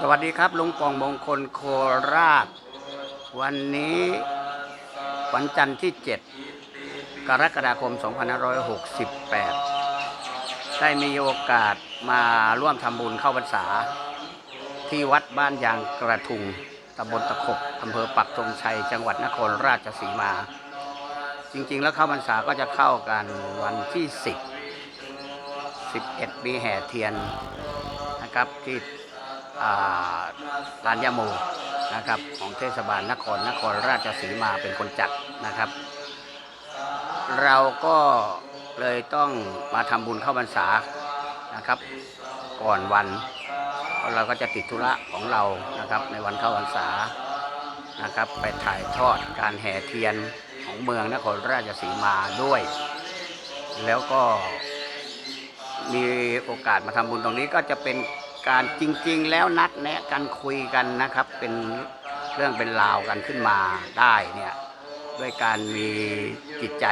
สวัสดีครับลุงปองมงคลโคราช วันนี้วันจันทร์ที่ 7 กรกฎาคม 2568 ได้มีโอกาสมาร่วมทำบุญเข้าพรรษา ที่วัดบ้านยางกระทุงตำบลตะขบอำเภอปักธงชัย จังหวัดนครราชสีมา จริงๆ แล้วเข้าพรรษาก็จะเข้ากันวันที่ 10 11 มีแห่เทียนนะครับที่ ลานยาโมนะครับของเทศบาลนครนครราชสีมาเป็นคนจัดนะครับ เราก็เลยต้องมาทำบุญเข้าพรรษานะครับ ก่อนวันเราะเราก็จะติดธุระของเรานะครับ ในวันเข้าพรรษานะครับ ไปถ่ายทอดการแห่เทียนของเมืองนครราชสีมาด้วย แล้วก็มีโอกาสมาทำบุญตรงนี้ก็จะเป็น การจริง ๆ แล้วนัดแนะกันคุยกันนะครับ เป็นเรื่องเป็นราวกันขึ้นมาได้เนี่ยด้วยการมีจิตใจ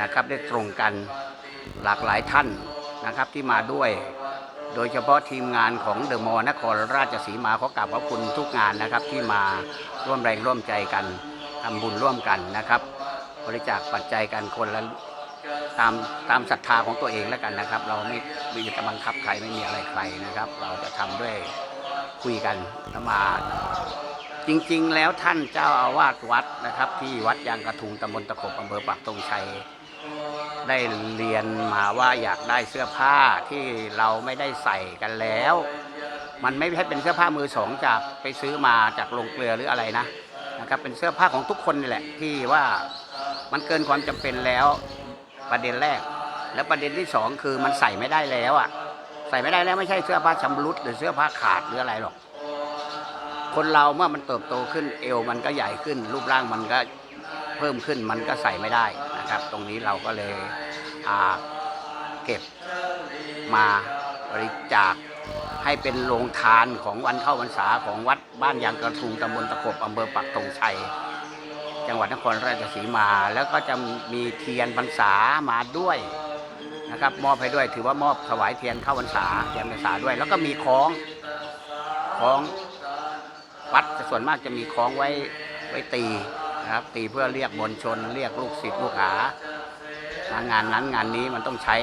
นะครับได้ตรงกันหลากหลายท่านนะครับที่มาด้วย โดยเฉพาะทีมงานของเดอะมอลนครราชสีมาขอกราบขอบคุณทุกงานนะครับที่มาร่วมแรงร่วมใจกันทำบุญร่วมกันนะครับ บริจาคปัจจัยกันคนละ ตามตามศรัทธาของตัวเองแล้วกันนะครับ เราไม่ไม่มีกำลังคับใครไม่มีอะไรใครนะครับ เราจะทำด้วยคุยกันแล้วมาจริงๆ แล้วท่านเจ้าอาวาสวัดนะครับ ที่วัดยางกระทุงตำบลตะขบอำเภอปักธงชัยได้เรียนมาว่าอยากได้เสื้อผ้าที่เราไม่ได้ใส่กันแล้ว มันไม่ใช่เป็นเสื้อผ้ามือสองจากไปซื้อมาจากโรงเกลือหรืออะไรนะนะครับ เป็นเสื้อผ้าของทุกคนนี่แหละที่ว่ามันเกินความจำเป็นแล้ว ประเด็นแรก แล้วประเด็นที่สองคือมันใส่ไม่ได้แล้วอะ ใส่ไม่ได้แล้วไม่ใช่เสื้อผ้าชำรุดหรือเสื้อผ้าขาดหรืออะไรหรอก คนเราเมื่อมันเติบโตขึ้นเอวมันก็ใหญ่ขึ้น รูปร่างมันก็เพิ่มขึ้นมันก็ใส่ไม่ได้นะครับ ตรงนี้เราก็เลยเก็บมาบริจาคให้เป็นโรงทานของวันเข้าพรรษาของวัดบ้านยางกระทุงตำบลตะขบอำเภอปักธงชัย จังหวัดนครราชสีมา แล้วก็จะมีเทียนพรรษามาด้วยนะครับมอบให้ด้วยถือว่ามอบถวายเทียนเข้าพรรษาเทียนพรรษาด้วย แล้วก็มีคล้องคล้องวัดส่วนมากจะมีคล้องไว้ไว้ตีนะครับตีเพื่อเรียกมวลชน เรียกลูกศิษย์ลูกหางานนั้นงานนี้มันต้องใช้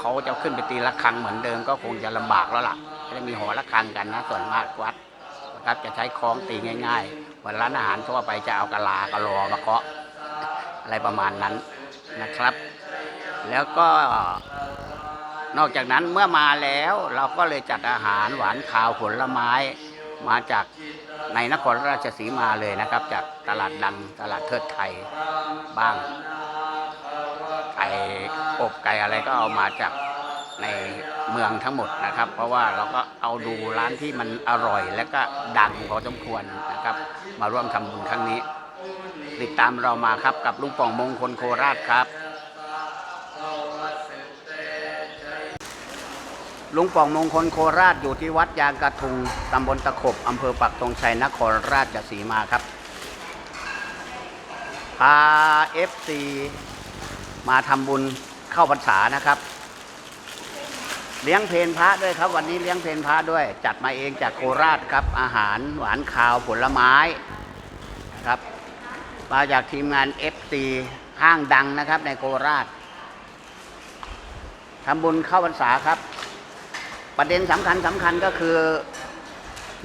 เขาจะขึ้นไปตีระฆังเหมือนเดิมก็คงจะลำบากแล้วล่ะไม่ได้มีหอระฆังกันนะส่วนมากวัดนะครับจะใช้คล้องตีง่าย ๆ มือนร้านอาหารทั่วไปจะเอากะลากะลอมาเคาะอะไรประมาณนั้นนะครับ แล้วก็นอกจากนั้นเมื่อมาแล้วเราก็เลยจัดอาหารหวานข้าวผลไม้มาจากในนครราชสีมาเลยนะครับ จากตลาดดังตลาดเทิดไทยบ้างไก่อบไก่อะไรก็เอามาจาก ในเมืองทั้งหมดนะครับ เพราะว่าเราก็เอาดูร้านที่มันอร่อย และก็ดังพอสมควรนะครับ มาร่วมทำบุญครั้งนี้ ติดตามเรามาครับกับลุงป่องมงคลโคราชครับ ลุงป่องมงคลโคราชอยู่ที่วัดยางกระทุงตำบลตะขบอำเภอปักธงชัยนครราชสีมาครับพาเอฟซีมาทำบุญเข้าพรรษานะครับ เลี้ยงเพลนพระด้วยครับ วันนี้เลี้ยงเพลนพระด้วย จัดมาเองจากโคราชครับ อาหารหวานข้าวผลไม้นะครับ มาจากทีมงาน FC ห้างดังนะครับ ในโคราชทำบุญเข้าพรรษาครับ ประเด็นสำคัญสำคัญก็คือ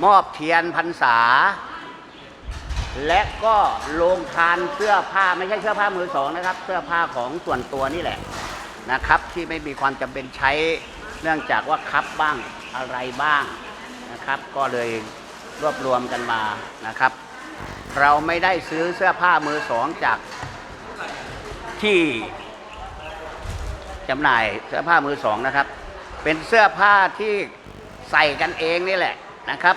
มอบเทียนพรรษา และก็โรงทานเสื้อผ้าไม่ใช่เสื้อผ้ามือสองนะครับ เสื้อผ้าของส่วนตัวนี่แหละนะครับ ที่ไม่มีความจำเป็นใช้ เนื่องจากว่าคับบ้างอะไรบ้างนะครับ ก็เลยรวบรวมกันมานะครับ เราไม่ได้ซื้อเสื้อผ้ามือสองจากที่จำหน่ายเสื้อผ้ามือสองนะครับ เป็นเสื้อผ้าที่ใส่กันเองนี่แหละนะครับ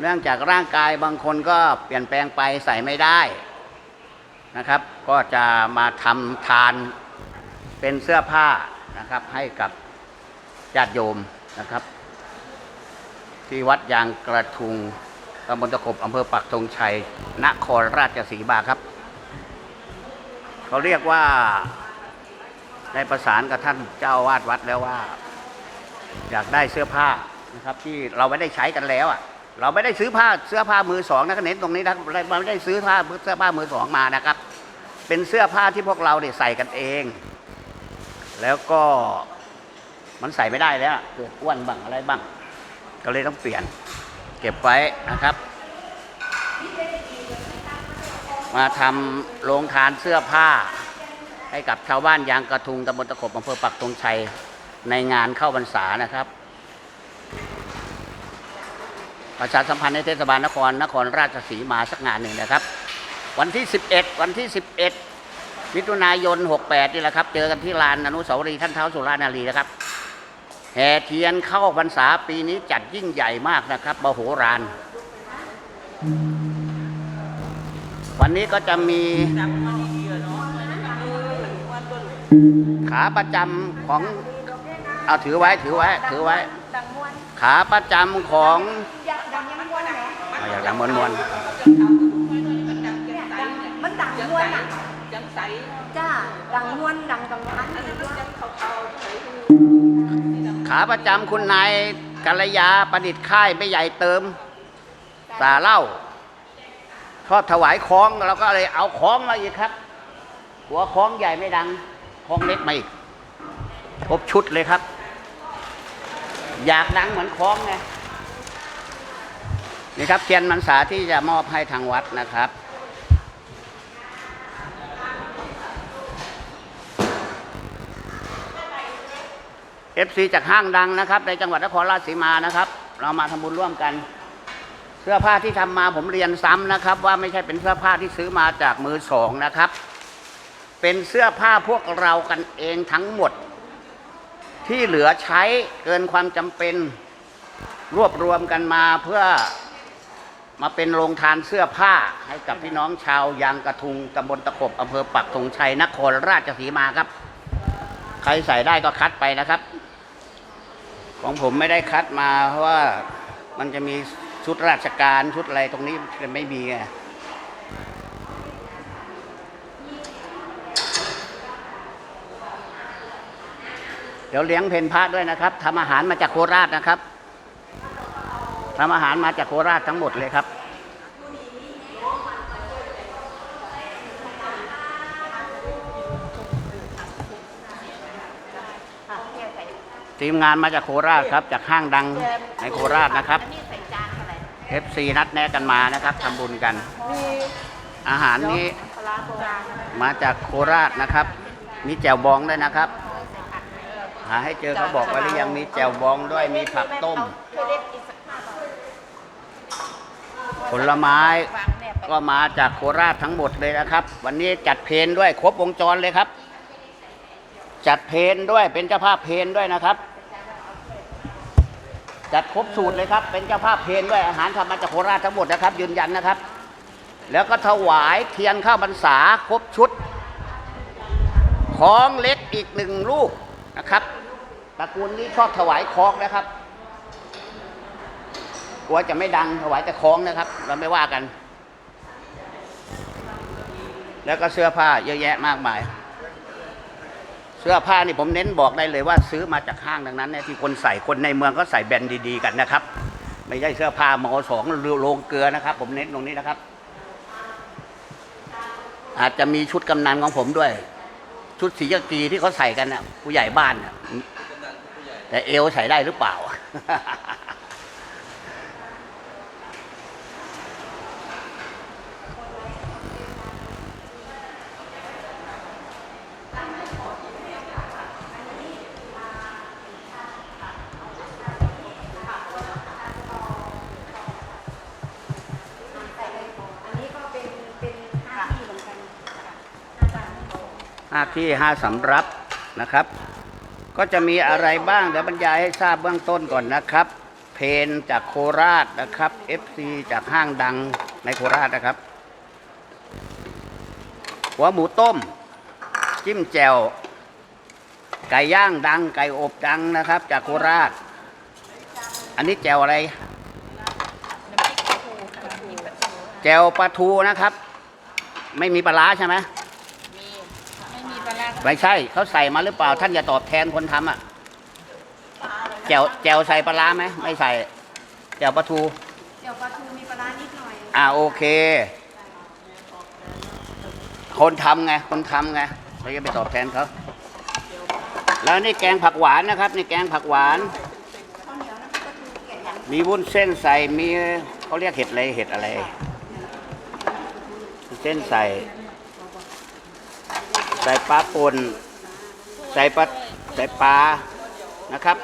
เนื่องจากร่างกายบางคนก็เปลี่ยนแปลงไปใส่ไม่ได้นะครับ ก็จะมาทำทานเป็นเสื้อผ้านะครับให้กับ ญาติโยมนะครับ ที่วัดยางกระทุงตำบลตะขบอำเภอปักธงชัย นครราชสีมาครับ เขาเรียกว่าได้ประสานกับท่านเจ้าอาวาดวัดแล้วว่า อยากได้เสื้อผ้านะครับที่เราไม่ได้ใช้กันแล้วอะเราไม่ได้ซื้อผ้าเสื้อผ้ามือสองนะก็เน้นตรงนี้นะเราไม่ได้ซื้อผ้าเสื้อผ้ามือสองมานะครับ เป็นเสื้อผ้าที่พวกเราเนี่ยใส่กันเอง แล้วก็ มันใส่ไม่ได้แล้วเกิดอ้วนบ้างอะไรบ้าง ก็เลยต้องเปลี่ยน เก็บไว้นะครับ มาทำโรงทานเสื้อผ้า ให้กับชาวบ้านยางกระทุงตำบลตะขบอำเภอปักธงชัยในงานเข้าพรรษานะครับ ประชาสัมพันธ์ในเทศบาลนครนครราชสีมาสักงานหนึ่งนะครับ วันที่ 11 วันที่ 11มิถุนายน 68 นี่แหละครับ เจอกันที่ลานอนุสาวรีย์ท่านเท้าสุรานารีนะครับ แห่เทียนเข้าพรรษาปีนี้จัดยิ่งใหญ่มากนะครับมโหฬารวันนี้ก็จะมีขาประจำของเอาถือไว้ถือไว้ถือไว้ดังม้วนขาประจำของอยากดังยังม้วนไหมเอาอย่างมวนมวนมันดังม้วนอะจังใสจ้าดังม้วนดังกังวานนี่ด้วยจังเขาเขาใสๆ ขาประจำคุณนายกัลยาประดิษฐ์ค่ายไม่ใหญ่เติมสาเล่าชอบถวายคล้องเราก็เลยเอาคล้องมาอีกครับ หัวคล้องใหญ่ไม่ดังคล้องเล็กมาอีกครบชุดเลยครับ อยากดังเหมือนคล้องไงนี่ครับเทียนมันษาที่จะมอบให้ทางวัดนะครับ เอฟซีจากห้างดังนะครับ ในจังหวัดนครราชสีมานะครับ เรามาทำบุญร่วมกัน เสื้อผ้าที่ทำมาผมเรียนซ้ำนะครับ ว่าไม่ใช่เป็นเสื้อผ้าที่ซื้อมาจากมือสองนะครับ เป็นเสื้อผ้าพวกเรากันเองทั้งหมด ที่เหลือใช้เกินความจำเป็นรวบรวมกันมาเพื่อมาเป็นโรงทานเสื้อผ้าให้กับพี่น้องชาวยางกระทุงตำบลตะขบอำเภอปักธงชัยนครราชสีมาครับ ใครใส่ได้ก็คัดไปนะครับ ของผมไม่ได้คัดมาเพราะว่ามันจะมีชุดราชการชุดอะไรตรงนี้จะไม่มีไงเดี๋ยวเลี้ยงเพนพระด้วยนะครับทำอาหารมาจากโคราชนะครับทำอาหารมาจากโคราชทั้งหมดเลยครับ ทีมงานมาจากโคราชครับ จากห้างดังในโคราชนะครับอันนี้ใส่จานอะไร FC นัดแนะกันมานะครับทำบุญกัน อาหารนี้มาจากโคราชนะครับ มีแจ่วบองด้วยนะครับ หาให้เจอเขาบอกไว้หรือยังมีแจ่วบองด้วยมีผักต้ม ผลไม้ก็มาจากโคราชทั้งหมดเลยนะครับ วันนี้จัดเพลนด้วยครบวงจรเลยครับ จัดเพนด้วยเป็นเจ้าภาพเพนด้วยนะครับ จัดครบสูตรเลยครับ เป็นเจ้าภาพเพนด้วยอาหารทำมาจากโคราชทั้งหมดนะครับ ยืนยันนะครับ แล้วก็ถวายเทียนข้าวพรรษาครบชุด ของเล็กอีกหนึ่งลูกนะครับตระกูลนี้ชอบถวายคองนะครับกลัวจะไม่ดังถวายแต่คล้องนะครับ เราไม่ว่ากัน แล้วก็เสื้อผ้าเยอะแยะมากมาย สื้อผ้านี่ผมเน้นบอกได้เลยว่าซื้อมาจากห้างดังนั้นเนี่ยที่คนใส่คนในเมืองก็ใส่แบรนด์ดีๆกันนะครับ ไม่ใช่เสื้อผ้ามอสองโรงเกลือนะครับ ผมเน้นตรงนี้นะครับ อาจจะมีชุดกำนันของผมด้วย ชุดสีกากีที่เขาใส่กันน่ะผู้ใหญ่บ้านน่ะแต่เอวใส่ได้หรือเปล่า ที่ห้าสำรับนะครับ ก็จะมีอะไรบ้างเดี๋ยวบรรยายให้ทราบเบื้องต้นก่อนนะครับ เพนจากโคราชนะครับ FC จากห้างดังในโคราชนะครับ หัวหมูต้ม จิ้มแจ่วไก่ย่างดัง ไก่อบดังนะครับ จากโคราช อันนี้แจ่วอะไร แจ่วปลาทูนะครับ ไม่มีปลาร้าใช่ไหม ไม่มีปลาร้าไม่ใช่เขาใส่มาหรือเปล่า ท่านอย่าตอบแทนคนทำอะแจ่วแจ่วใส่ปลาร้าไหมไม่ใส่แจ่วปลาทูเดี๋ยวปลาทูมีปลาร้านิดหน่อยอ่าโอเค คนทำไงคนทำไงเราจะไปตอบแทนเขาแล้วนี่แกงผักหวานนะครับนี่แกงผักหวาน ข้าวเหนียวน้ำพริกปลาทูเกลี่ยอย่างมีวุ้นเส้นใส่มีเขาเรียกเห็ดอะไรเห็ดอะไร เส้นใส่ ใส่ปลาป่นใส่ปลาใส่ปลานะครับ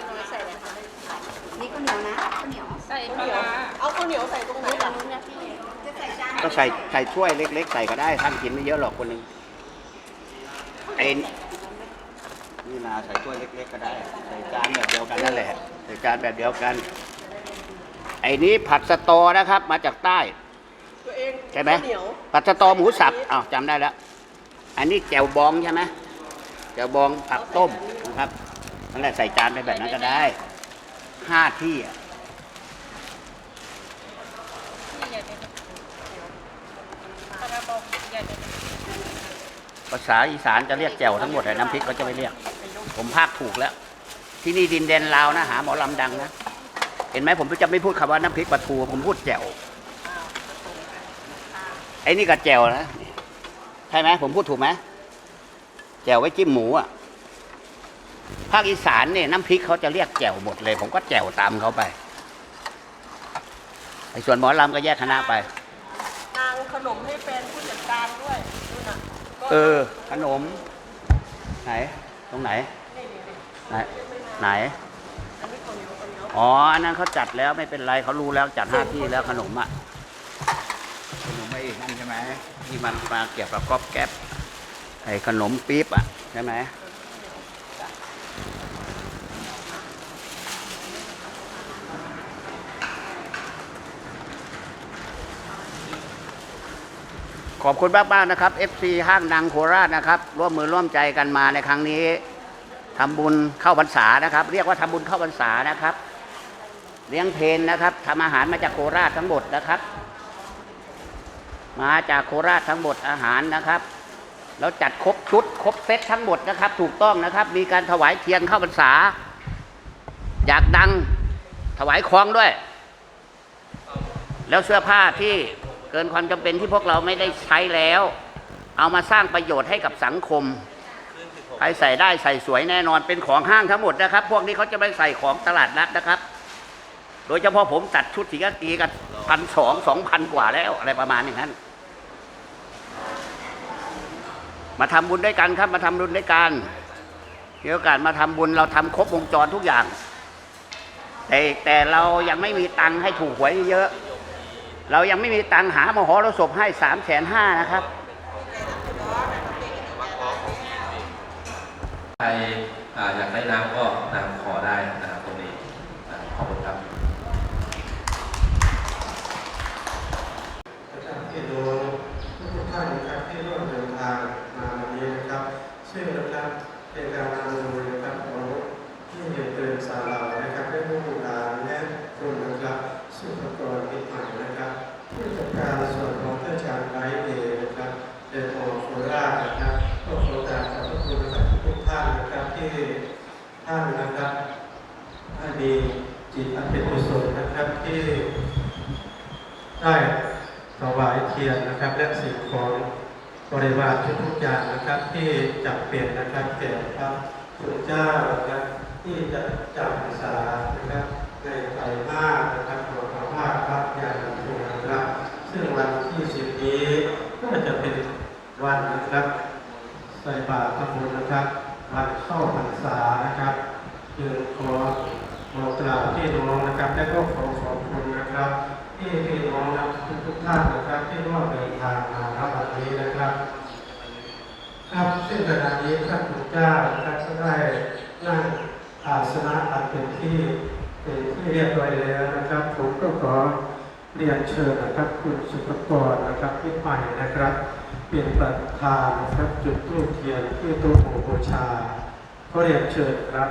นี่ข้าวเหนียวนะข้าวเหนียวใส่ปลาร้าเอาข้าวเหนียวใส่ตรงไหนล่ะจะใส่จานก็ใส่ใส่ถ้วยเล็ก ๆ ใส่ก็ได้ท่านกินไม่เยอะหรอกคนหนึ่งไอ้นี่นาใส่ถ้วยเล็ก ๆ ก็ได้ใส่จานแบบเดียวกันนั่นแหละใส่จานแบบเดียวกัน ไอ้นี้ผัดสะตอนะครับ มาจากใต้ตัวเองใช่ไหมข้าวเหนียว ผัดสะตอหมูสับอ้าวจำได้แล้ว อันนี้แจ่วบองใช่ไหมแจ่วบองผักต้มนะครับนั่นแหละใส่จานไปแบบนั้นก็ได้ห้าที่อะที่ใหญ่เป็นปลาร้าบองใหญ่เป็นภาษาอีสานจะเรียกแจ่วทั้งหมดแต่น้ำพริกเขาจะไม่เรียก ผมภาคถูกแล้ว ที่นี่ดินแดนลาวนะหาหมอลำดังนะ เห็นไหมผมจะไม่พูดคำว่าน้ำพริกปลาทูผมพูดแจ่วไอ้นี่ก็แจ่วนะ ใช่ไหมผมพูดถูกไหมแจ่วไว้จิ้มหมูอะภาคอีสานเนี่ยน้ำพริกเขาจะเรียกแจ่วหมดเลย ผมก็แจ่วตามเขาไปไอ้ส่วนหมอลำก็แยกคณะไป นางขนมให้เป็นผู้จัดการด้วยนู่นน่ะก็เออ ขนม ไหน ตรงไหนไหน ไหน อันนี้ข้าวเหนียวข้าวเหนียว อ๋ออันนั้นเขาจัดแล้วไม่เป็นไรเขารู้แล้วจัดห้าที่แล้วขนมอะขนม ไหมที่มันมาเกี่ยวกับก๊อบแก๊บไอ้ขนมปี๊บอะใช่ไหมขอบคุณมากมากๆนะครับ FC ห้างดังโคราชนะครับ ร่วมมือร่วมใจกันมาในครั้งนี้ทำบุญเข้าพรรษานะครับ เรียกว่าทำบุญเข้าพรรษานะครับ เลี้ยงเพลนนะครับทำอาหารมาจากโคราชทั้งหมดนะครับ มาจากโคราชทั้งหมดอาหารนะครับ แล้วจัดครบชุดครบเซตทั้งหมดนะครับ ถูกต้องนะครับ มีการถวายเทียนเข้าพรรษา อยากดังถวายคลองด้วย แล้วเสื้อผ้าที่เกินความจำเป็นที่พวกเราไม่ได้ใช้แล้ว เอามาสร้างประโยชน์ให้กับสังคมใครใส่ได้ใส่สวยแน่นอนเป็นของห้างทั้งหมดนะครับ พวกนี้เขาจะไม่ใส่ของตลาดนัดนะครับ โดยเฉพาะผมตัดชุดสีกากีกันพันสองสองพันกว่าแล้ว อะไรประมาณอย่างนั้น มาทำบุญด้วยกันครับ มาทำบุญด้วยกันมีโอกาสมาทำบุญเราทำครบวงจรทุกอย่าง แต่แต่เรายังไม่มีตังค์ให้ถูกหวยเยอะ เรายังไม่มีตังค์หามหรสพให้สามแสนห้านะครับใครอ่าอยากได้น้ำก็น้ำขอได้นะครับตรงนี้อ่าขอบคุณครับ นะครับที่ดูทุกท่านนะครับที่ร่วมเดินทางมาวันนี้นะครับซึ่งนะครับเป็นการนำโดยนะครับของที่เดินสารานะครับได้ผู้บูชาและคุณนะครับสุภกรปิดใหม่นะครับผู้จัดการส่วนของเทศกาลไลฟ์เดย์นะครับเดินออกโคราชนะครับก็ขอกราบขอบพระคุณนะครับทุกท่านนะครับที่ท่านนะครับท่าน มีจิตอันเป็นกุศลนะครับที่ได้ถวายเทียนนะครับ และสิ่งของบริวารทุกๆอย่างนะครับ ที่จับเปลี่ยนนะครับแก่พระคุณเจ้านะครับที่จะจำพรรษานะครับในไตรมาสนะครับของพระภาคพระยาณภูนะครับ ซึ่งวันที่สิบนี้ก็จะเป็นวันนะครับใส่บาตรทำบุญนะครับวันเข้าพรรษานะครับจึงขอ บอกกล่าวพี่น้องนะครับ และก็ขอขอบคุณนะครับที่พี่น้องนะทุกทุกท่านนะครับที่ร่วมเดินทางมาณวันนี้นะครับ ครับซึ่งขณะนี้ท่านผู้เจ้านะครับก็ได้นั่งอาสนะอันเป็นที่เป็นที่เรียบร้อยแล้วนะครับ ผมก็ขอเรียนเชิญนะครับคุณสุภกรนะครับที่ใหม่นะครับเปลี่ยนประธานนะครับจุดทูปเทียนที่ตู้หมู่บูชาขอเรียนเชิญครับ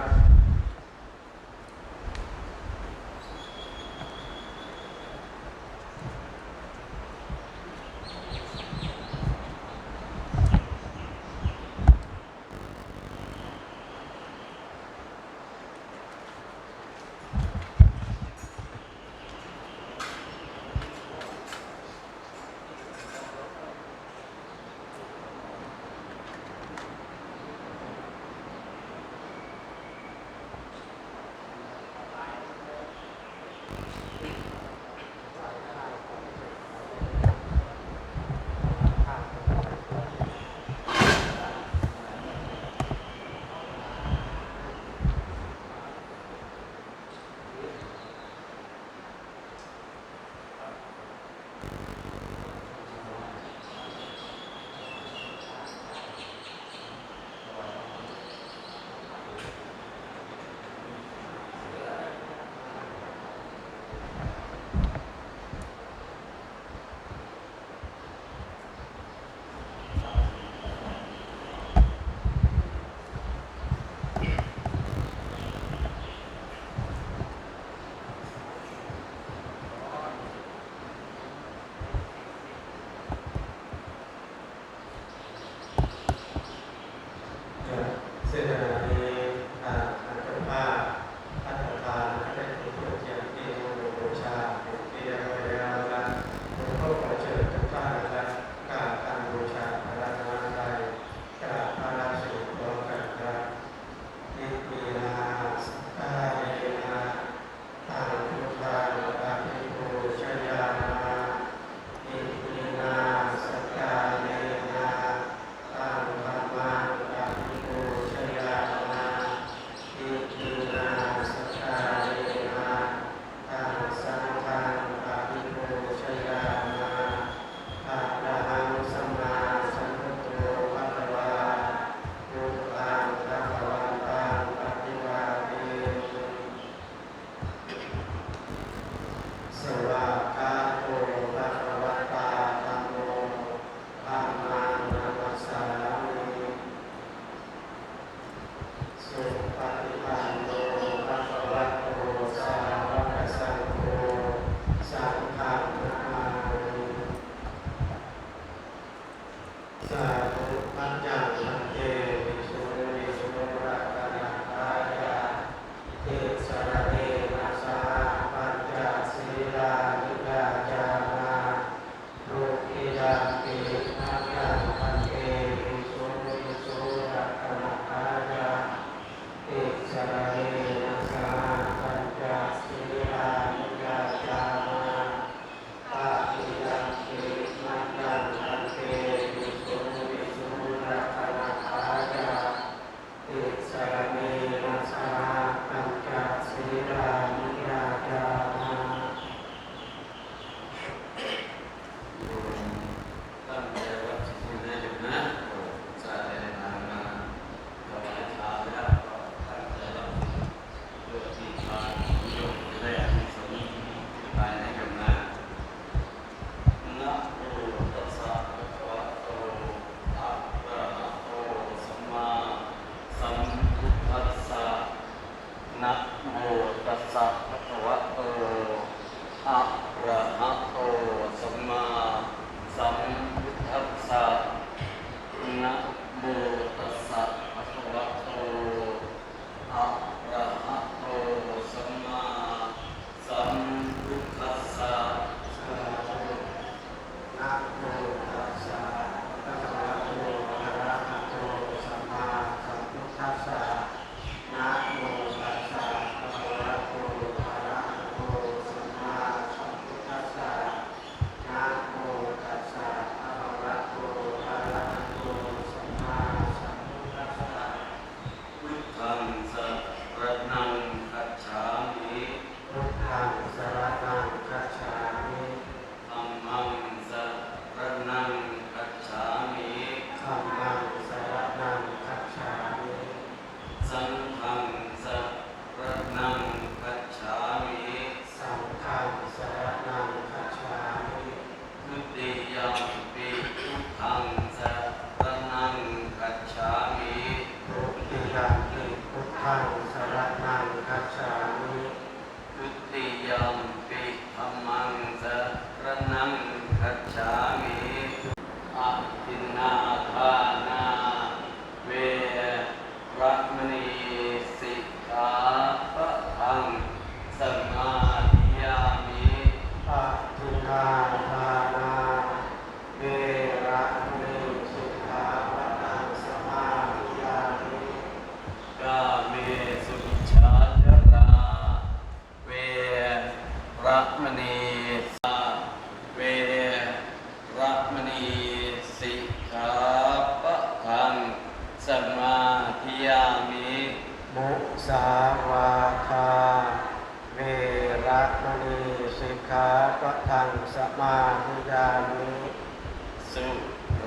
สุ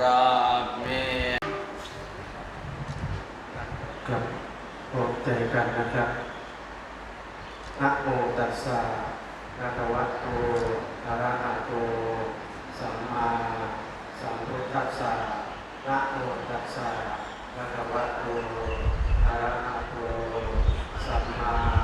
ราเมครับรวมใจกันนะครับนะโมตัสสะนะคะวะโตอะระหะโต สัมมาสัมพุทธัสสะนะโมตัสสะนะคะวะโตอะระหะโต สัมมา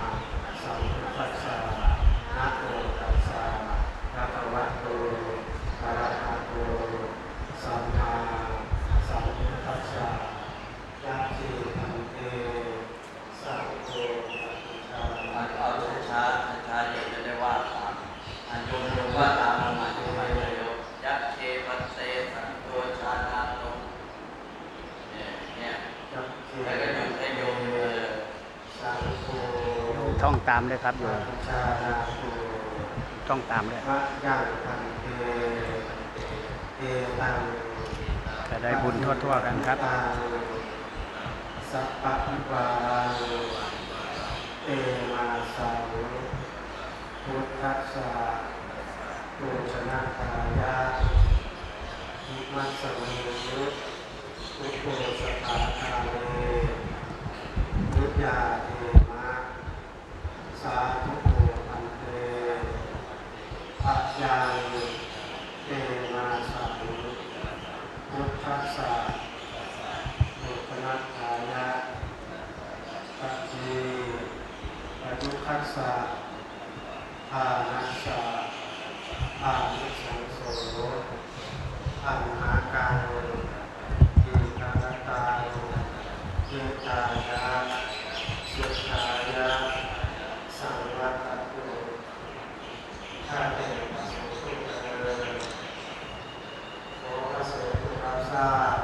ท่องตามเลยครับโยมท่องตามเลยจะได้บุญทั่วๆกันครับสัพพะวาเอมาสังพุทธัสสะ โภชนากายะนิมัสสเวทุโสตาคาเลนุยาเอมะสาธุปันเตปัจจายเตมาสาธุพุทธัสสะโลกนักายะปัจจีปยุคัสสะอานัสส ปาลิสังโสอันาการโนอิตาตาโนเยายาสุขายาสังวัตุข้าแต่พสงฆ์เริพสงฆ์รับท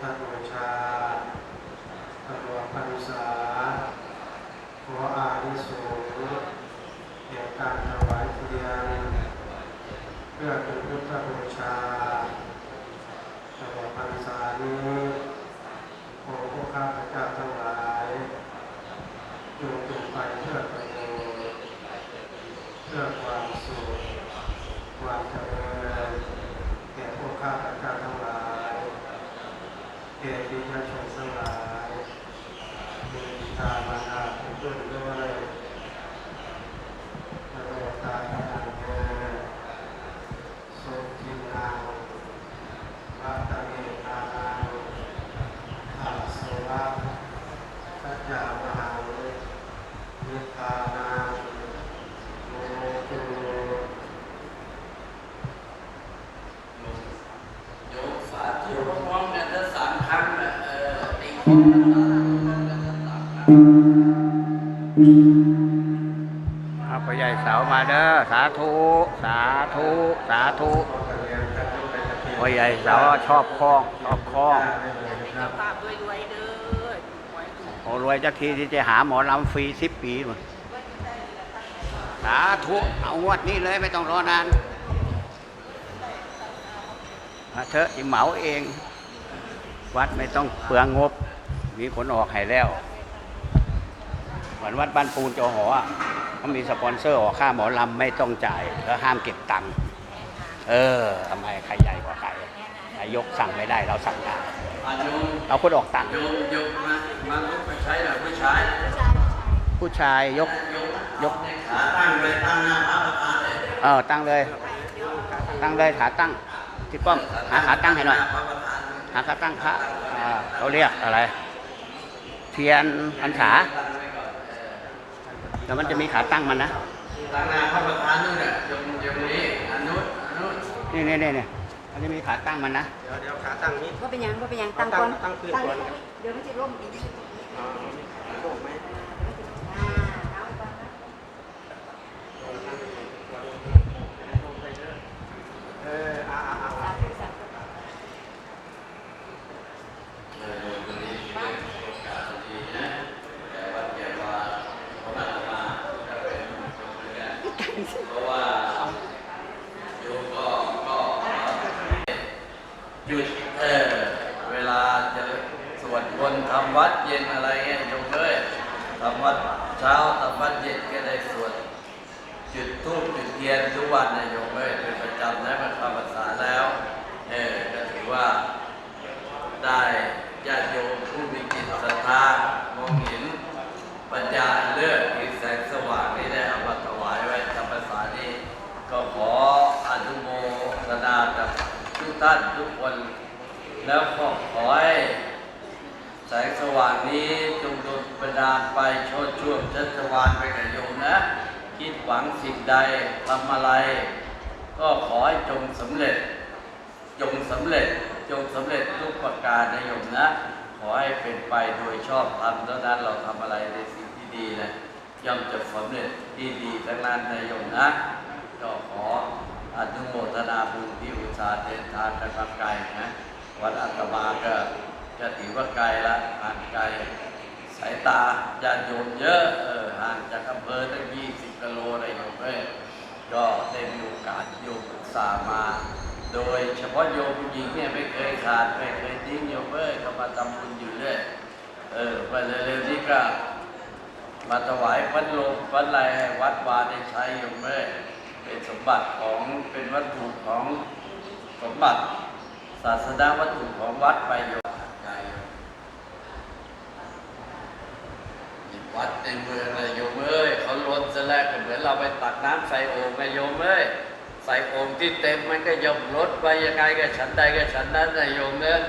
เป็นพุทธบูชาตลอดพรรษาขออานิสงส์แห่งการถวายเทียนเพื่อเป็นพุทธบูชาตลอดพรรษานี้ขอพวกข้าพเจ้าทั้งหลายจงเป็นไปเพื่อประโยชน์เพื่อความสุขความเจริญแก่พวกข้าพเจ้าทั้งหลายแก่ประชาชนทั้งหลาย มีตามานาเป็นต้นด้วยตลอดกาลนานเถิดสุขินังวัตเมตานังอาสวะสัจจามหังนิพพานังโมตุ โยมสาธุพร้อมๆกันทั้งสามครั้งนะเออตีโค้งกันสามครั้งกันทั้งสามครั้ง เอาไปใหญ่เสามาเด้อสาธุ สาธุ สาธุพ่อใหญ่เสาชอบคล้องชอบคล้องภาพรวยๆเด้อไว้ดูโอ้รวยจักทีที่จะหาหมอลำฟรีสิบปีหมดสาธุเอางวดนี้เลยไม่ต้องรอนานมาเถอะจิเหมาเอง วัดไม่ต้องเปลืองงบ มีคนออกให้แล้วเหมือนวัดบ้านปูนจอหออะเขามีสปอนเซอร์ออกค่าหมอลำไม่ต้องจ่าย แล้วห้ามเก็บตังค์เออทำไมใครใหญ่กว่าใครนายกสั่งไม่ได้เราสั่งได้อาโยมเราคนออกตังค์โยมโยมมามาลุกไปใช้หน่อยผู้ชายผู้ชายยกโยมยกขาตั้งเลยตั้งหน้าพระประธานเลยเออตั้งเลย ตั้งเลยขาตั้งที่ป้อมหาขาตั้งให้หน่อยพระประธานหาขาตั้งพระอ่าเขาเรียกอะไร เทียนพรรษาแล้วมันจะมีขาตั้งมันนะตั้งหน้าพระประธานนู่นน่ะโยมโยมนี้อนุอนุนี่นี่นี่นี่มันจะมีขาตั้งมันนะเดี๋ยวเดี๋ยวขาตั้งนี้ว่าเป็นหยังว่าเป็นหยังตั้งก่อนตั้งขึ้นก่อนเดี๋ยวมันจะร่มอีกอ๋อมีโลกไหมอ่าเอาก่อนนะ เอออ่าอ่าอ่า สาธุสาธุ เออวันนี้เป็นโอกาสดีนะแต่วัดแก่ว่าเขามามาจะเป็นโยมเหมือนกันเพราะว่าโยมก็ก็หยุดเออเวลาจะสวดมนต์ทำวัดเย็นอะไรเงี้ยโยมเลย ทำวัดเช้าทำวัดเย็นก็ได้สวดจุดทูบจุดเทียนทุกวันนะโยมเอ้ยเป็นประจำนะมันเข้าษาแล้วเออก็ถือว่าได้ญาติโยมผู้มีจิตศรัทธามองเห็นปัญญาเลิศคือแสงสว่างที่ได้เอามาถวายไว้จำพรรษานี้ก็ขออนุโมทนากับทุกท่านทุกคน แล้วก็ขอให้ แสงสว่างนี้จงดนบันดาลไปโชดช่วงชัชวานไปกับโยมนะ คิดหวังสิ่งใดทำอะไร ก็ขอให้จงสำเร็จ จงสำเร็จจงสำเร็จทุกประการนะโยมนะ ขอให้เป็นไปโดยชอบธรรมเท่านั้นเราทำอะไรในสิ่งที่ดีนะย่อมจะสำเร็จที่ดีทั้งนั้นนะโยมนะก็ขออนุโมทนาบุญที่อุตสาห์เดินทางกันมาไกลนะวัดอัตมาก็ จะถือว่าไกลละห่างไกล สายตาญาติโยมเยอะเออห่างจากอำเภอตั้งยี่สิบกิโลอะไรโยมเอ้ยก็ได้มีโอกาสโยมอุตส่ามา โดยเฉพาะโยมผู้หญิงเนี่ยไม่เคยขาดไม่เคยทิ้งโยมเอ้ยก็มาทำบุญอยู่เรื่อยเออวันเร็วๆนี้ก็มาถวายพัดลมพัดอะไรให้วัดวาได้ใช้โยมเอ้ยเป็นสมบัติของเป็นวัตถุของสมบัติศาสนาวัตถุของวัดไปโยมใจ วัดในเมืองเลยโยมเอ้ยเขาล้นจะแล้วก็เหมือนเราไปตักน้ำใส่โอ่งไงโยมเอ้ยใส่โอ่งที่เต็มมันก็ย่อมลดไปยังไงก็ฉันใดก็ฉันนั้นนะโยมเอ้ย